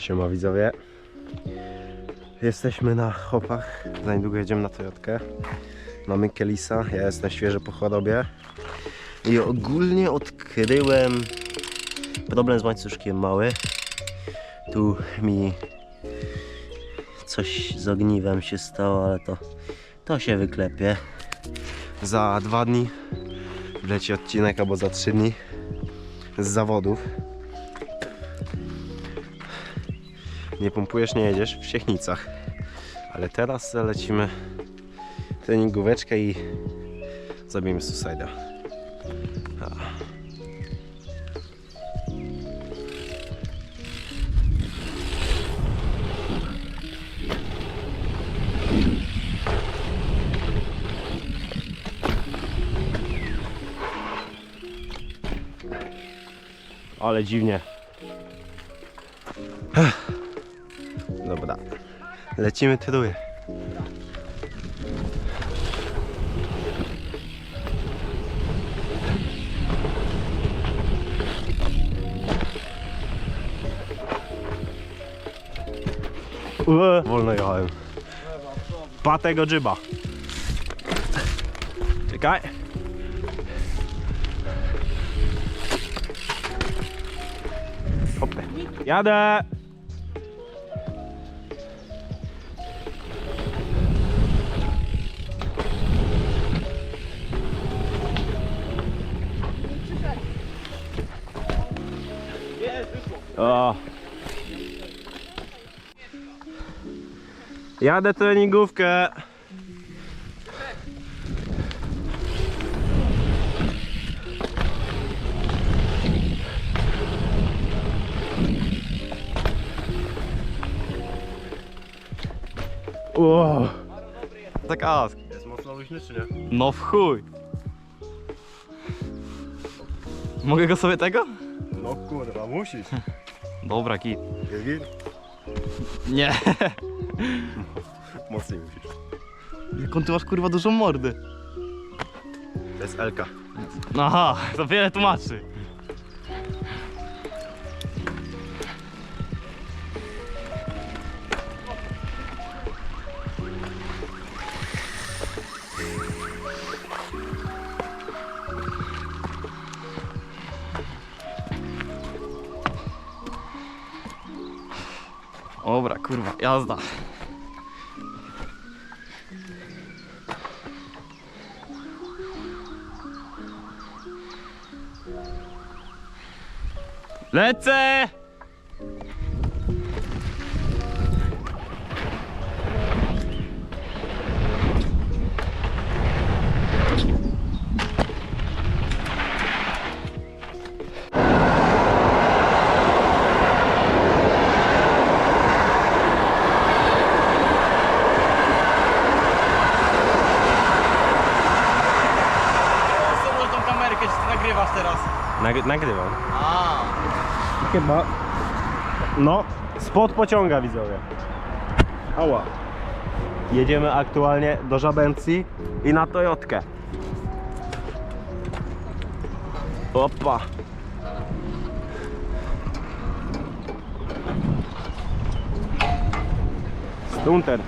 Siema widzowie. Jesteśmy na hopach. Za niedługo jedziemy na Toyotkę. Mamy Kelisa. Ja jestem świeży po chorobie. I ogólnie odkryłem problem z łańcuszkiem mały. Tu mi coś z ogniwem się stało, ale to, to się wyklepie. Za dwa dni wleci odcinek albo za trzy dni z zawodów. Nie pompujesz, nie jedziesz w Siechnicach. Ale teraz lecimy treningóweczkę i zrobimy suicide'a. A. Ale dziwnie. Dobra. Lecimy trój. Ue, Wolno jechałem. Pa tego dżyba. Czekaj. Hopy. Jadę! O. Jadę treningówkę. O. Tak ask. Jest mocno luźny czy nie? No w chuj. Mogę go sobie tego? No kurwa, musisz. Dobra, kit. Gil? Nie. Mocniej musisz. Jaką ty masz kurwa dużą mordę. To jest Elka. Aha, to wiele tłumaczy. Dobra, kurwa, jazda. Lecę! Teraz? Nagry nagrywam. A. Chyba. No, spod pociąga widzowie. Ała. Jedziemy aktualnie do Żabęcji i na Toyotkę. Opa. Stunter.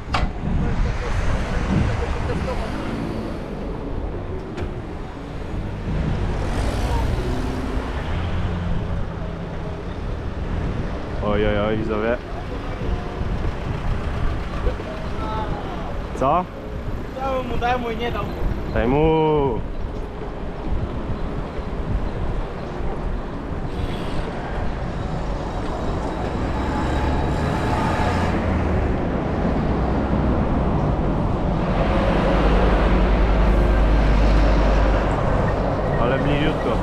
Oj, oj, oj, widzowie. Co? Dałem mu, dałem mu i nie dał mu. Daj mu. Ale bliziutko.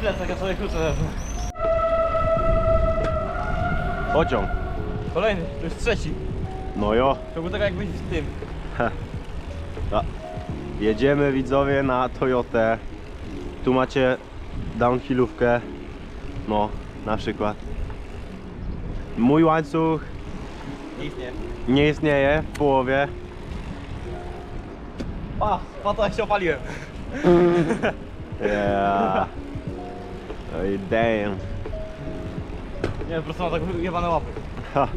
Plecak, ja sobie krócę. Pociąg. Kolejny, to już trzeci. No jo. To był tak jak być w tym. A, Jedziemy widzowie na Toyotę. Tu macie downhillówkę. No, na przykład. Mój łańcuch Nie istnieje. nie istnieje w połowie. Pa, pa to jak się opaliłem. Yeah. Oj, damn. Nie, po prostu mam tak wyjebane łapy. Ha.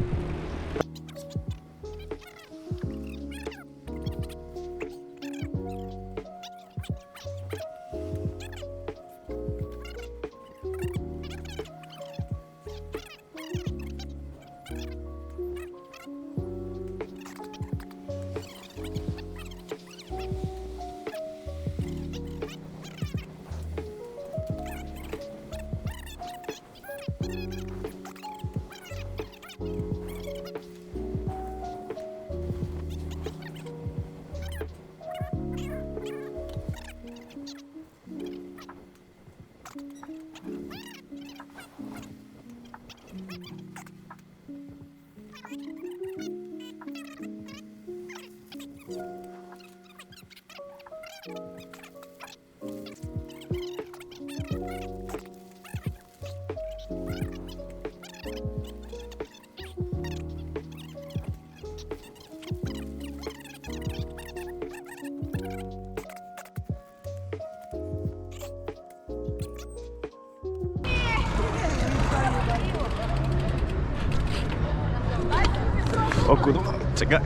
O kurwa, czekaj.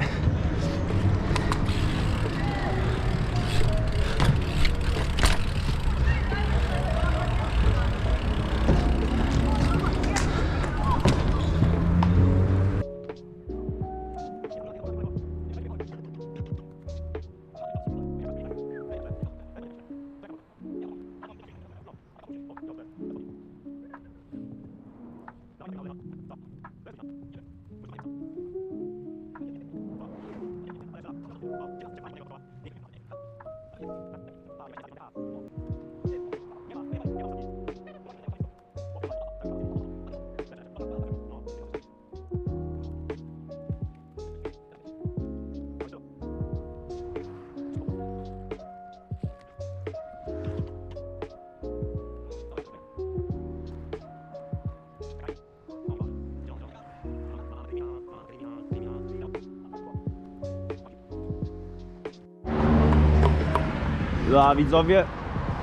Dla widzowie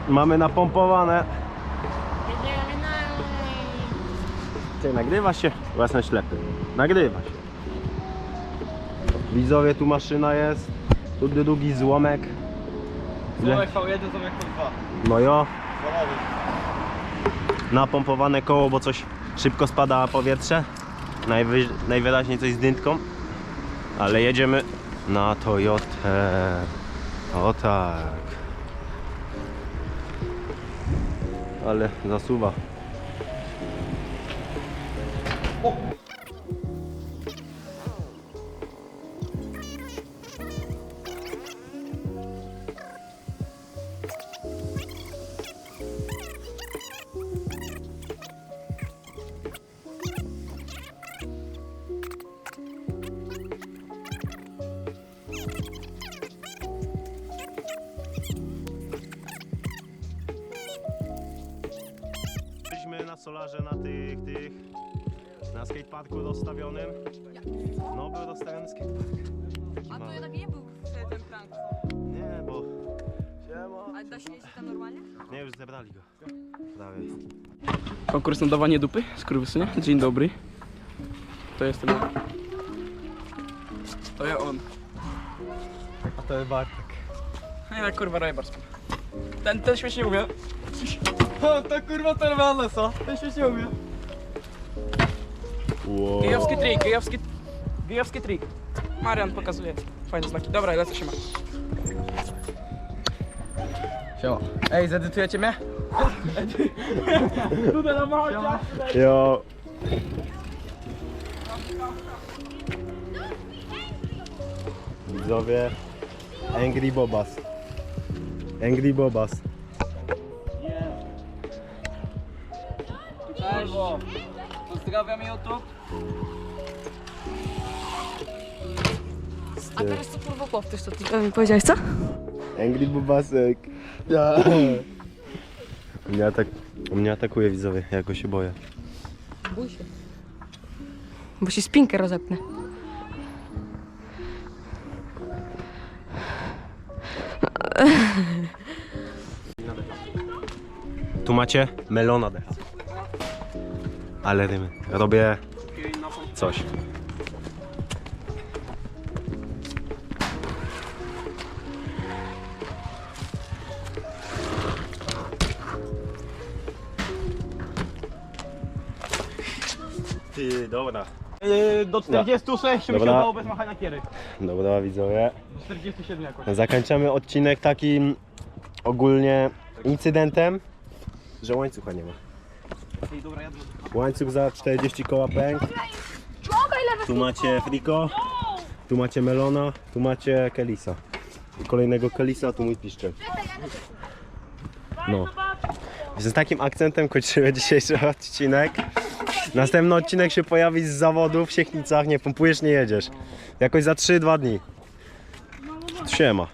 mamy napompowane. Ty, nagrywa się? Własne ślepy. Nagrywa się. Widzowie, tu maszyna jest. Tu drugi złomek. Złomek V1, złomek V2. No jo, napompowane koło, bo coś szybko spada powietrze. Najwy, najwyraźniej coś z dyntką. Ale jedziemy na Toyotę. O tak. Ale zasuwa. Byliśmy na solarze na tych, tych, na skateparku rozstawionym. No, był rozstawiony skatepark. Taki A to mały. jednak nie był w tym pranku. Nie, bo... Ale da się jeździć tam normalnie? Nie, już zebrali go. Prawie. Konkurs na dawanie dupy, skurwysynie. Dzień dobry. To jestem ja. To ja on. A to jest Bartek. Tak kurwa Rajbars. Ten, ten śmiesznie umie. O, to kurwa czerwone co? Ten się nie umie. Wow. Gejowski trik, gejowski... Gejowski trik. Marian pokazuje fajne znaki. Dobra, lecę się ma. Siema. Ej, zedytujecie mnie? Tutaj na małe Jo. Widzowie, Angry Bobas. Angry Bobas. Cześć. Pozdrawiam YouTube. A teraz co kurwa powtórz, co ty mi powiedziałeś, co? Angry Bobasek. Ja. Mnie, atak mnie atakuje widzowie, ja go się boję. Bój się. Bo się spinkę rozepnę. Tu macie melona decha. Ale dymy. Robię coś. Ty, dobra. Yy, do 46 mi się Dobra. udało bez machania kiery. Dobra widzowie. Do 47 jakoś. Zakończamy odcinek takim ogólnie incydentem, że łańcucha nie ma. Łańcuch za 40 koła pęk. Tu macie Friko, tu macie Melona, tu macie Kelisa. I kolejnego Kelisa, tu mój piszczel. No. Z takim akcentem kończymy dzisiejszy odcinek. Następny odcinek się pojawi z zawodów w Siechnicach. Nie pompujesz, nie jedziesz. Jakoś za 3-2 dni. Siema.